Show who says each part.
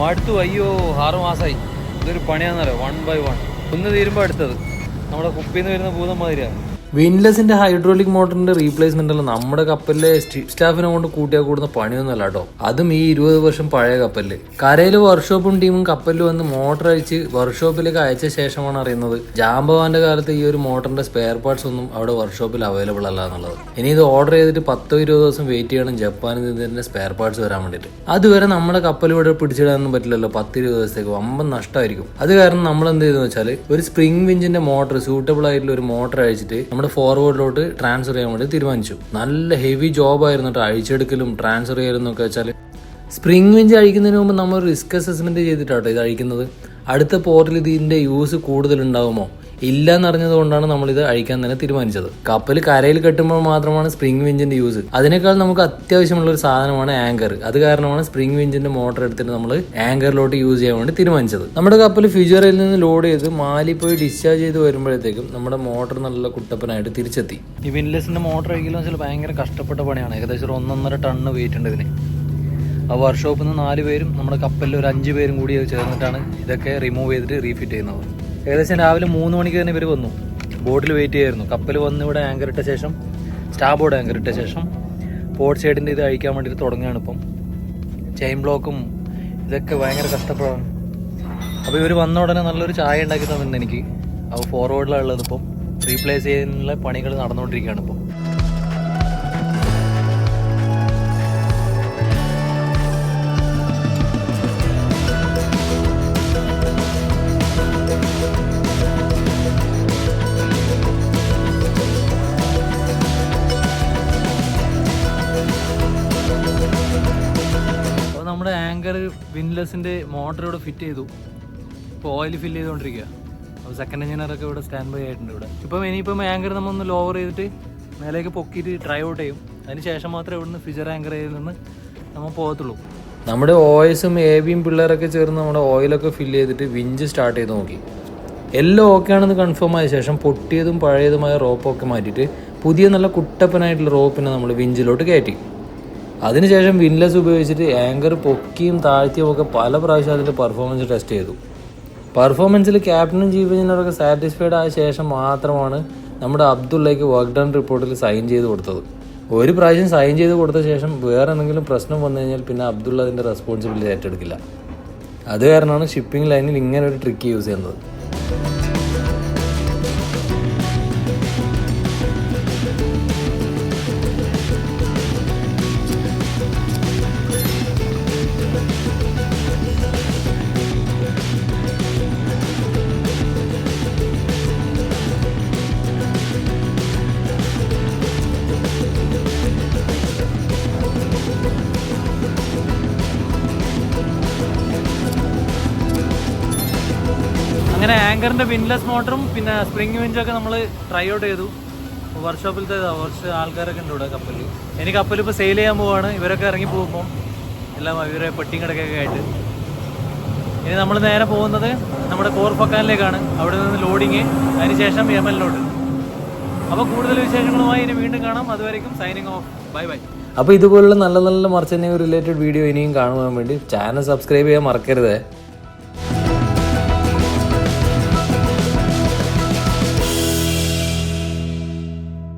Speaker 1: മടുത്തു. അയ്യോ ആറു മാസമായി ഇതൊരു പണിയാന്നറിയോ? വൺ ബൈ വൺ ഒന്ന് തീരുമ്പോ അടുത്തത്. നമ്മുടെ കുപ്പിന്ന് വരുന്ന ഭൂതം മാതിരിയാണ്
Speaker 2: വിൻലെസിന്റെ ഹൈഡ്രോളിക് മോട്ടറിന്റെ റീപ്ലേസ്മെന്റ് അല്ല നമ്മുടെ കപ്പലിലെ സ്റ്റി- സ്റ്റാഫിനെ കൊണ്ട് കൂട്ടിയാൽ കൂടുന്ന പണിയൊന്നുമല്ല കേട്ടോ. അതും ഈ ഇരുപത് വർഷം പഴയ കപ്പലിൽ. കരയിൽ വർക്ക്ഷോപ്പും ടീമും കപ്പലിൽ വന്ന് മോട്ടർ അഴിച്ച് വർക്ക്ഷോപ്പിലേക്ക് അയച്ച ശേഷമാണ് അറിയുന്നത്. ജാമ്പവാന്റെ കാലത്ത് ഈ ഒരു മോട്ടറിന്റെ സ്പെയർ പാർട്സ് ഒന്നും അവിടെ വർക്ക്ഷോപ്പിൽ അവൈലബിൾ അല്ല എന്നുള്ളത്. ഇനി ഇത് ഓർഡർ ചെയ്തിട്ട് പത്തോ ഇരുപത് ദിവസം വെയിറ്റ് ചെയ്യണം ജപ്പാനിൽ ഇതിന്റെ സ്പെയർ പാർട്സ് വരാൻ വേണ്ടിയിട്ട്. അതുവരെ നമ്മുടെ കപ്പൽ ഇവിടെ പിടിച്ചിടാനൊന്നും പറ്റില്ലല്ലോ പത്ത് ഇരുപത് ദിവസത്തേക്ക്. വമ്പൻ നഷ്ടമായിരിക്കും അത് കാരണം നമ്മൾ എന്ത് ചെയ്തെന്ന് വെച്ചാൽ ഒരു സ്പ്രിംഗ് വിഞ്ചിന്റെ മോട്ടർ സൂട്ടബിൾ ആയിട്ടുള്ള ഒരു മോട്ടർ അഴിച്ചിട്ട് നമ്മുടെ ഫോർവേഡിലോട്ട് ട്രാൻസ്ഫർ ചെയ്യാൻ വേണ്ടി തീരുമാനിച്ചു. നല്ല ഹെവി ജോബ് ആയിരുന്നു കേട്ടോ അഴിച്ചെടുക്കലും ട്രാൻസ്ഫർ ചെയ്യലും എന്നൊക്കെ വെച്ചാൽ സ്പ്രിംഗ് വിഞ്ച് അഴിക്കുന്നതിന് മുമ്പ് നമ്മൾ റിസ്ക് അസസ്മെന്റ് ചെയ്തിട്ടാട്ടോ ഇത് അഴിക്കുന്നത്. അടുത്ത പോർട്ടിൽ ഇതിന്റെ യൂസ് കൂടുതൽ ഉണ്ടാവുമോ ഇല്ല എന്നറിഞ്ഞത് കൊണ്ടാണ് നമ്മൾ ഇത് അഴിക്കാൻ തന്നെ തീരുമാനിച്ചത്. കപ്പൽ കരയിൽ കെട്ടുമ്പോൾ മാത്രമാണ് സ്പ്രിംഗ് വിഞ്ചിന്റെ യൂസ് അതിനേക്കാൾ നമുക്ക് അത്യാവശ്യമുള്ള ഒരു സാധനമാണ് ആങ്കർ അത് കാരണമാണ് സ്പ്രിംഗ് വിഞ്ചിന്റെ മോട്ടർ എടുത്തിട്ട് നമ്മൾ ആങ്കറിലോട്ട് യൂസ് ചെയ്യാൻ വേണ്ടി തീരുമാനിച്ചത്. നമ്മുടെ കപ്പൽ ഫ്യൂച്ചറിൽ നിന്ന് ലോഡ് ചെയ്ത് മാലി പോയി ഡിസ്ചാർജ് ചെയ്ത് വരുമ്പോഴത്തേക്കും നമ്മുടെ മോട്ടർ നല്ല കുട്ടപ്പനായിട്ട് തിരിച്ചെത്തി.
Speaker 1: ഈ വിൻലെസിന്റെ മോട്ടർ അഴിക്കലും വെച്ചാൽ ഭയങ്കര കഷ്ടപ്പെട്ട പണിയാണ്. ഏകദേശം ഒന്നൊന്നര ടണ്ണ് വെയിറ്റ് ഉണ്ട് ഇതിന്. ആ വർക്ക്ഷോപ്പിൽ നിന്ന് നാല് പേരും നമ്മുടെ കപ്പലിൽ ഒരു അഞ്ച് പേരും കൂടി ചേർന്നിട്ടാണ് ഇതൊക്കെ റിമൂവ് ചെയ്തിട്ട് റീഫിറ്റ് ചെയ്യുന്നത്. ഏകദേശം രാവിലെ മൂന്ന് മണിക്ക് തന്നെ ഇവർ വന്നു. ബോട്ടിൽ വെയിറ്റ് ചെയ്യായിരുന്നു. കപ്പൽ വന്ന് ഇവിടെ ആങ്കർ ഇട്ട ശേഷം സ്റ്റാ ബോർഡ് ആങ്കർ ഇട്ട ശേഷം പോർട്ട് സൈഡിന്റെ ഇത് അഴിക്കാൻ വേണ്ടിയിട്ട് തുടങ്ങുകയാണ് ഇപ്പം. ചെയിൻ ബ്ലോക്കും ഇതൊക്കെ ഭയങ്കര കഷ്ടപ്പാടാണ്. അപ്പോൾ ഇവർ വന്ന ഉടനെ നല്ലൊരു ചായ ഉണ്ടാക്കി തന്നിട്ടുണ്ട് എനിക്ക്. അപ്പോൾ ഫോർവേഡിലാണ് ഉള്ളത് ഇപ്പം. റീപ്ലേസ് ചെയ്യുന്ന പണികൾ നടന്നുകൊണ്ടിരിക്കുകയാണ് ഇപ്പം. നമ്മുടെ ആങ്കർ വിൻലെസിന്റെ മോട്ടർ ഇവിടെ ഫിറ്റ് ചെയ്തു. ഇപ്പോൾ ഓയിൽ ഫില്ല് ചെയ്തുകൊണ്ടിരിക്കുക അപ്പോൾ സെക്കൻഡ് എഞ്ചിനീയറൊക്കെ ഇവിടെ സ്റ്റാൻഡ് ബൈ ആയിട്ടുണ്ട് ഇവിടെ. ഇപ്പം ഇനിയിപ്പം ആങ്കർ നമ്മൾ ഒന്ന് ലോവർ ചെയ്തിട്ട് മേലേക്ക് പൊക്കിയിട്ട് ട്രൈ ഔട്ട് ചെയ്യും. അതിന് ശേഷം മാത്രമേ ഇവിടുന്ന് ആങ്കർ ആങ്കറിൽ നിന്ന് നമ്മൾ പോകത്തുള്ളൂ.
Speaker 2: നമ്മുടെ ഓയസും എ ബിയും പിള്ളേരൊക്കെ ചേർന്ന് നമ്മുടെ ഓയിലൊക്കെ ഫില്ല് ചെയ്തിട്ട് വിഞ്ച് സ്റ്റാർട്ട് ചെയ്ത് നോക്കി. എല്ലാം ഓക്കെ ആണെന്ന് കൺഫേം ആയ ശേഷം പൊട്ടിയതും പഴയതുമായ റോപ്പൊക്കെ മാറ്റിയിട്ട് പുതിയ നല്ല കുട്ടപ്പനായിട്ടുള്ള റോപ്പിനെ നമ്മൾ വിഞ്ചിലോട്ട് കയറ്റി. അതിനുശേഷം വിൻലെസ് ഉപയോഗിച്ചിട്ട് ആങ്കർ പൊക്കിയും താഴ്ത്തിയും ഒക്കെ പല പ്രാവശ്യം അതിന്റെ പെർഫോമൻസ് ടെസ്റ്റ് ചെയ്തു. പെർഫോമൻസിൽ ക്യാപ്റ്റനും ചീഫ് എഞ്ചിനീയറൊക്കെ സാറ്റിസ്ഫൈഡ് ആയ ശേഷം മാത്രമാണ് നമ്മുടെ അബ്ദുള്ളയ്ക്ക് വർക്ക് ഡൗൺ റിപ്പോർട്ടിൽ സൈൻ ചെയ്ത് കൊടുത്തത്. ഒരു പ്രാവശ്യം സൈൻ ചെയ്ത് കൊടുത്ത ശേഷം വേറെ എന്തെങ്കിലും പ്രശ്നം വന്നു കഴിഞ്ഞാൽ പിന്നെ അബ്ദുള്ള അതിന്റെ റെസ്പോൺസിബിലിറ്റി ഏറ്റെടുക്കില്ല. അത് കാരണമാണ് ഷിപ്പിംഗ് ലൈനിൽ ഇങ്ങനെ ഒരു ട്രിക്ക് യൂസ് ചെയ്യുന്നത്.
Speaker 1: അങ്ങനെ ആങ്കറിന്റെ വിൻലെസ് മോട്ടറും പിന്നെ സ്പ്രിംഗ് വിഞ്ചും ഒക്കെ നമ്മൾ ട്രൈ ഔട്ട് ചെയ്തു. വർക്ക്ഷോപ്പിലത്തെ കുറച്ച് ആൾക്കാരൊക്കെ ഉണ്ട് ഇവിടെ കപ്പലിൽ ഇനി കപ്പൽ ഇപ്പോൾ സെയിൽ ചെയ്യാൻ പോവാണ്. ഇവരൊക്കെ ഇറങ്ങി പോകുമ്പോൾ എല്ലാം ഇവരെ പെട്ടിയും കിടക്കൊക്കെ ആയിട്ട്. ഇനി നമ്മൾ നേരെ പോകുന്നത് നമ്മുടെ കോർഫക്കാനിലേക്കാണ് അവിടെ നിന്ന് ലോഡിങ് അതിനുശേഷം യമനിലോട്ട് അപ്പോൾ കൂടുതൽ വിശേഷങ്ങളുമായി ഇനി വീണ്ടും കാണാം. അതുവരേക്കും സൈനിങ് ഓഫ് ബൈ ബൈ
Speaker 2: അപ്പോൾ ഇതുപോലുള്ള നല്ല നല്ല മർച്ചനെ റിലേറ്റഡ് വീഡിയോ ഇനിയും കാണുവാൻ വേണ്ടി ചാനൽ സബ്സ്ക്രൈബ് ചെയ്യാൻ മറക്കരുത്.